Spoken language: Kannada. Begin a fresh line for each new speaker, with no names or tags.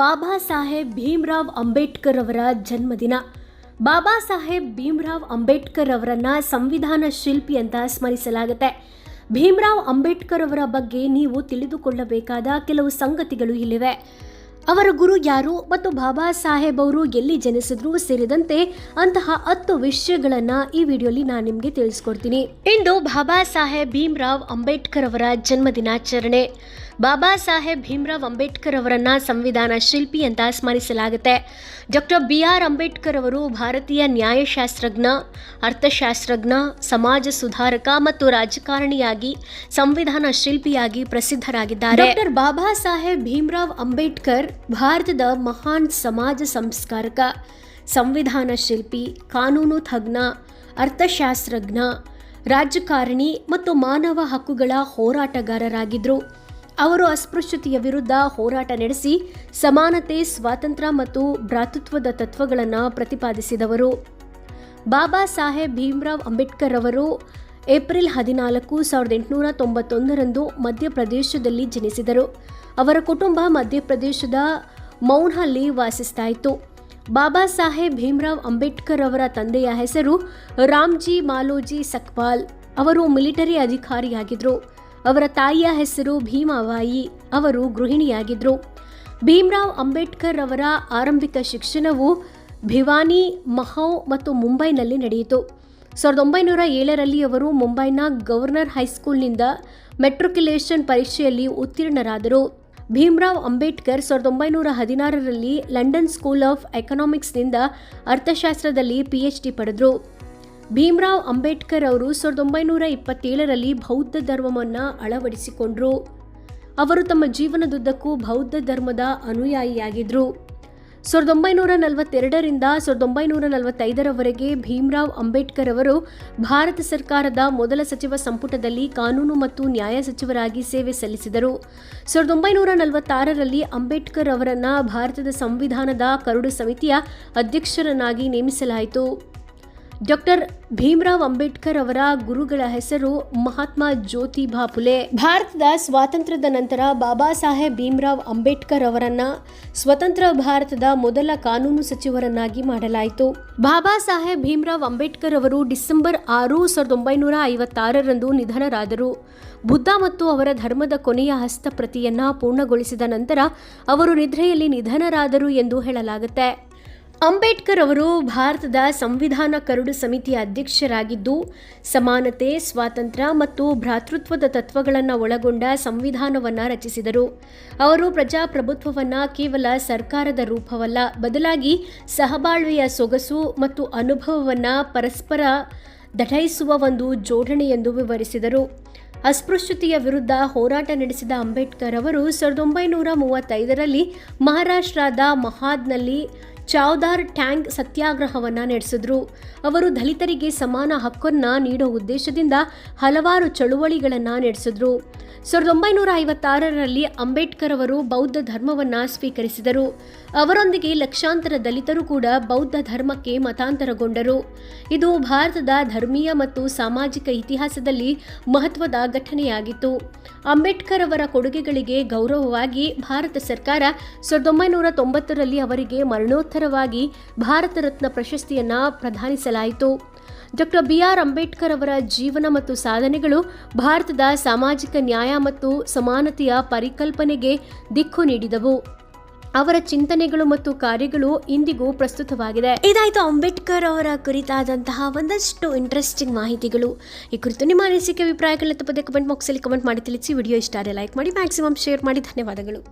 ಬಾಬಾ ಸಾಹೇಬ್ ಭೀಮ್ರಾವ್ ಅಂಬೇಡ್ಕರ್ ಅವರ ಜನ್ಮದಿನ. ಬಾಬಾ ಸಾಹೇಬ್ ಭೀಮ್ರಾವ್ ಅಂಬೇಡ್ಕರ್ ಅವರನ್ನ ಸಂವಿಧಾನ ಶಿಲ್ಪಿ ಅಂತ ಸ್ಮರಿಸಲಾಗುತ್ತೆ. ಭೀಮ್ರಾವ್ ಅಂಬೇಡ್ಕರ್ ಅವರ ಬಗ್ಗೆ ನೀವು ತಿಳಿದುಕೊಳ್ಳಬೇಕಾದ ಕೆಲವು ಸಂಗತಿಗಳು ಇಲ್ಲಿವೆ. ಅವರ ಗುರು ಯಾರು ಮತ್ತು ಬಾಬಾ ಸಾಹೇಬ್ ಅವರು ಎಲ್ಲಿ ಜನಿಸಿದ್ರು ಸೇರಿದಂತೆ ಅಂತಹ ಹತ್ತು ವಿಷಯಗಳನ್ನ ಈ ವಿಡಿಯೋಲಿ ನಾನು ನಿಮಗೆ ತಿಳಿಸ್ಕೊಡ್ತೀನಿ. ಇಂದು ಬಾಬಾ ಸಾಹೇಬ್ ಭೀಮ್ರಾವ್ ಅಂಬೇಡ್ಕರ್ ಅವರ ಜನ್ಮ ದಿನಾಚರಣೆ ಬಾಬಾ ಸಾಹೇಬ್ ಭೀಮ್ರಾವ್ ಅಂಬೇಡ್ಕರ್ ಅವರನ್ನ ಸಂವಿಧಾನ ಶಿಲ್ಪಿ ಅಂತ ಸ್ಮರಿಸಲಾಗುತ್ತೆ. ಡಾಕ್ಟರ್ ಬಿ ಆರ್ ಅಂಬೇಡ್ಕರ್ ಅವರು ಭಾರತೀಯ ನ್ಯಾಯಶಾಸ್ತ್ರಜ್ಞ, ಅರ್ಥಶಾಸ್ತ್ರಜ್ಞ, ಸಮಾಜ ಸುಧಾರಕ ಮತ್ತು ರಾಜಕಾರಣಿಯಾಗಿ ಸಂವಿಧಾನ ಶಿಲ್ಪಿಯಾಗಿ ಪ್ರಸಿದ್ಧರಾಗಿದ್ದಾರೆ. ಡಾಕ್ಟರ್ ಬಾಬಾ ಸಾಹೇಬ್ ಭೀಮ್ರಾವ್ ಅಂಬೇಡ್ಕರ್ ಭಾರತದ ಮಹಾನ್ ಸಮಾಜ ಸಂಸ್ಕಾರಕ, ಸಂವಿಧಾನ ಶಿಲ್ಪಿ, ಕಾನೂನು ತಜ್ಞ, ಅರ್ಥಶಾಸ್ತ್ರಜ್ಞ, ರಾಜಕಾರಣಿ ಮತ್ತು ಮಾನವ ಹಕ್ಕುಗಳ ಹೋರಾಟಗಾರರಾಗಿದ್ದರು ಅವರು ಅಸ್ಪೃಶ್ಯತೆಯ ವಿರುದ್ಧ ಹೋರಾಟ ನಡೆಸಿ ಸಮಾನತೆ, ಸ್ವಾತಂತ್ರ್ಯ ಮತ್ತು ಭ್ರಾತೃತ್ವದ ತತ್ವಗಳನ್ನು ಪ್ರತಿಪಾದಿಸಿದವರು. ಬಾಬಾ ಸಾಹೇಬ್ ಭೀಮ್ರಾವ್ ಅಂಬೇಡ್ಕರ್ ಅವರು ಏಪ್ರಿಲ್ ಹದಿನಾಲ್ಕು ಸಾವಿರದ ಎಂಟುನೂರ ತೊಂಬತ್ತೊಂದರಂದು ಮಧ್ಯಪ್ರದೇಶದಲ್ಲಿ ಜನಿಸಿದರು. ಅವರ ಕುಟುಂಬ ಮಧ್ಯಪ್ರದೇಶದ ಮೌನ್ಹಲ್ಲಿ ವಾಸಿಸ್ತಾ ಇತ್ತು ಬಾಬಾ ಸಾಹೇಬ್ ಭೀಮ್ರಾವ್ ಅಂಬೇಡ್ಕರ್ ಅವರ ತಂದೆಯ ಹೆಸರು ರಾಮ್ಜಿ ಮಾಲೋಜಿ ಸಕ್ಪಾಲ್ ಅವರು ಮಿಲಿಟರಿ ಅಧಿಕಾರಿಯಾಗಿದ್ದರು ಅವರ ತಾಯಿಯ ಹೆಸರು ಭೀಮಾಬಾಯಿ ಅವರು ಗೃಹಿಣಿಯಾಗಿದ್ದರು ಭೀಮ್ರಾವ್ ಅಂಬೇಡ್ಕರ್ ಅವರ ಆರಂಭಿಕ ಶಿಕ್ಷಣವು ಭಿವಾನಿ ಮಹೌ ಮತ್ತು ಮುಂಬೈನಲ್ಲಿ ನಡೆಯಿತು. ಸಾವಿರದ ಒಂಬೈನೂರ ಏಳರಲ್ಲಿ ಅವರು ಮುಂಬೈನ ಗವರ್ನರ್ ಹೈಸ್ಕೂಲ್ನಿಂದ ಮೆಟ್ರಿಕ್ಯುಲೇಷನ್ ಪರೀಕ್ಷೆಯಲ್ಲಿ ಉತ್ತೀರ್ಣರಾದರು. ಭೀಮ್ರಾವ್ ಅಂಬೇಡ್ಕರ್ ಸಾವಿರದ ಒಂಬೈನೂರ ಹದಿನಾರರಲ್ಲಿ ಲಂಡನ್ ಸ್ಕೂಲ್ ಆಫ್ ಎಕನಾಮಿಕ್ಸ್ನಿಂದ ಅರ್ಥಶಾಸ್ತ್ರದಲ್ಲಿ ಪಿಎಚ್ ಡಿ ಪಡೆದರು. ಭೀಮ್ರಾವ್ ಅಂಬೇಡ್ಕರ್ ಅವರು ಸಾವಿರದ ಒಂಬೈನೂರ ಇಪ್ಪತ್ತೇಳರಲ್ಲಿ ಬೌದ್ಧ ಧರ್ಮವನ್ನು ಅಳವಡಿಸಿಕೊಂಡರು. ಅವರು ತಮ್ಮ ಜೀವನದುದ್ದಕ್ಕೂ ಬೌದ್ಧ ಧರ್ಮದ ಅನುಯಾಯಿಯಾಗಿದ್ದರು ಸಾವಿರದ ಒಂಬೈನೂರ ನಲವತ್ತೆರಡರಿಂದ ಸಾವಿರದ ಒಂಬೈನೂರ ನಲವತ್ತೈದರವರೆಗೆ ಭೀಮ್ರಾವ್ ಅಂಬೇಡ್ಕರ್ ಅವರು ಭಾರತ ಸರ್ಕಾರದ ಮೊದಲ ಸಚಿವ ಸಂಪುಟದಲ್ಲಿ ಕಾನೂನು ಮತ್ತು ನ್ಯಾಯ ಸಚಿವರಾಗಿ ಸೇವೆ ಸಲ್ಲಿಸಿದರು. ಸಾವಿರದ ಒಂಬೈನೂರ ನಲವತ್ತಾರರಲ್ಲಿ ಅಂಬೇಡ್ಕರ್ ಅವರನ್ನು ಭಾರತದ ಸಂವಿಧಾನದ ಕರಡು ಸಮಿತಿಯ ಅಧ್ಯಕ್ಷರನ್ನಾಗಿ ನೇಮಿಸಲಾಯಿತು. ಡಾಕ್ಟರ್ ಭೀಮರಾವ್ ಅಂಬೇಡ್ಕರ್ ಅವರ ಗುರುಗಳ ಹೆಸರು ಮಹಾತ್ಮ ಜ್ಯೋತಿಬಾ ಫುಲೆ ಭಾರತದ ಸ್ವಾತಂತ್ರ್ಯದ ನಂತರ ಬಾಬಾ ಸಾಹೇಬ್ ಭೀಮರಾವ್ ಅಂಬೇಡ್ಕರ್ ಅವರನ್ನ ಸ್ವತಂತ್ರ ಭಾರತದ ಮೊದಲ ಕಾನೂನು ಸಚಿವರನ್ನಾಗಿ ಮಾಡಲಾಯಿತು. ಬಾಬಾ ಸಾಹೇಬ್ ಭೀಮರಾವ್ ಅಂಬೇಡ್ಕರ್ ಅವರು ಡಿಸೆಂಬರ್ ಆರು ಸಾವಿರದ ಒಂಬೈನೂರ ಐವತ್ತಾರರಂದು ನಿಧನರಾದರು. ಬುದ್ಧ ಮತ್ತು ಅವರ ಧರ್ಮದ ಕೊನೆಯ ಹಸ್ತಪ್ರತಿಯನ್ನ ಪೂರ್ಣಗೊಳಿಸಿದ ನಂತರ ಅವರು ನಿದ್ರೆಯಲ್ಲಿ ನಿಧನರಾದರು ಎಂದು ಹೇಳಲಾಗುತ್ತೆ. ಅಂಬೇಡ್ಕರ್ ಅವರು ಭಾರತದ ಸಂವಿಧಾನ ಕರಡು ಸಮಿತಿಯ ಅಧ್ಯಕ್ಷರಾಗಿದ್ದು, ಸಮಾನತೆ, ಸ್ವಾತಂತ್ರ್ಯ ಮತ್ತು ಭ್ರಾತೃತ್ವದ ತತ್ವಗಳನ್ನು ಒಳಗೊಂಡ ಸಂವಿಧಾನವನ್ನು ರಚಿಸಿದರು. ಅವರು ಪ್ರಜಾಪ್ರಭುತ್ವವನ್ನು ಕೇವಲ ಸರ್ಕಾರದ ರೂಪವಲ್ಲ, ಬದಲಾಗಿ ಸಹಬಾಳ್ವೆಯ ಸೊಗಸು ಮತ್ತು ಅನುಭವವನ್ನು ಪರಸ್ಪರ ದಟಾಯಿಸುವ ಒಂದು ಜೋಡಣೆ ಎಂದು ವಿವರಿಸಿದರು. ಅಸ್ಪೃಶ್ಯತೆಯ ವಿರುದ್ಧ ಹೋರಾಟ ನಡೆಸಿದ ಅಂಬೇಡ್ಕರ್ ಅವರು ಸಾವಿರದ ಒಂಬೈನೂರ ಮೂವತ್ತೈದರಲ್ಲಿ ಮಹಾರಾಷ್ಟ್ರದ ಮಹಾದ್ನಲ್ಲಿ ಚೌದಾರ್ ಟ್ಯಾಂಗ್ ಸತ್ಯಾಗ್ರಹವನ್ನು ನಡೆಸಿದ್ರು. ಅವರು ದಲಿತರಿಗೆ ಸಮಾನ ಹಕ್ಕನ್ನ ನೀಡೋ ಉದ್ದೇಶದಿಂದ ಹಲವಾರು ಚಳುವಳಿಗಳನ್ನು ನಡೆಸಿದ್ರು. ಸಾವಿರದ ಒಂಬೈನೂರ ಐವತ್ತಾರರಲ್ಲಿ ಅಂಬೇಡ್ಕರ್ ಅವರು ಬೌದ್ಧ ಧರ್ಮವನ್ನು ಸ್ವೀಕರಿಸಿದರು. ಅವರೊಂದಿಗೆ ಲಕ್ಷಾಂತರ ದಲಿತರು ಕೂಡ ಬೌದ್ಧ ಧರ್ಮಕ್ಕೆ ಮತಾಂತರಗೊಂಡರು. ಇದು ಭಾರತದ ಧರ್ಮೀಯ ಮತ್ತು ಸಾಮಾಜಿಕ ಇತಿಹಾಸದಲ್ಲಿ ಮಹತ್ವದ ಘಟನೆಯಾಗಿತ್ತು. ಅಂಬೇಡ್ಕರ್ ಅವರ ಕೊಡುಗೆಗಳಿಗೆ ಗೌರವವಾಗಿ ಭಾರತ ಸರ್ಕಾರ ಸಾವಿರದ ಒಂಬೈನೂರ ತೊಂಬತ್ತರಲ್ಲಿ ಅವರಿಗೆ ಮರಣೋತ್ತರವಾಗಿ ಭಾರತ ರತ್ನ ಪ್ರಶಸ್ತಿಯನ್ನು ಪ್ರದಾನಿಸಲಾಯಿತು ಡಾಕ್ಟರ್ ಬಿ ಆರ್ ಅಂಬೇಡ್ಕರ್ ಅವರ ಜೀವನ ಮತ್ತು ಸಾಧನೆಗಳು ಭಾರತದ ಸಾಮಾಜಿಕ ನ್ಯಾಯ ಮತ್ತು ಸಮಾನತೆಯ ಪರಿಕಲ್ಪನೆಗೆ ದಿಕ್ಕು ನೀಡಿದವು. ಅವರ ಚಿಂತನೆಗಳು ಮತ್ತು ಕಾರ್ಯಗಳು ಇಂದಿಗೂ ಪ್ರಸ್ತುತವಾಗಿದೆ. ಇದಾಯಿತು ಅಂಬೇಡ್ಕರ್ ಅವರ ಕುರಿತಾದಂತಹ ಒಂದಷ್ಟು ಇಂಟ್ರೆಸ್ಟಿಂಗ್ ಮಾಹಿತಿಗಳು. ಈ ಕುರಿತು ನಿಮ್ಮ ಅನಿಸಿಕೆ, ಅಭಿಪ್ರಾಯಗಳನ್ನ ತಪ್ಪದೆ ಕಮೆಂಟ್ ಬಾಕ್ಸಲ್ಲಿ ಕಮೆಂಟ್ ಮಾಡಿ ತಿಳಿಸಿ. ವಿಡಿಯೋ ಇಷ್ಟ ಆದರೆ ಲೈಕ್ ಮಾಡಿ ಮ್ಯಾಕ್ಸಿಮಮ್ ಶೇರ್ ಮಾಡಿ. ಧನ್ಯವಾದಗಳು.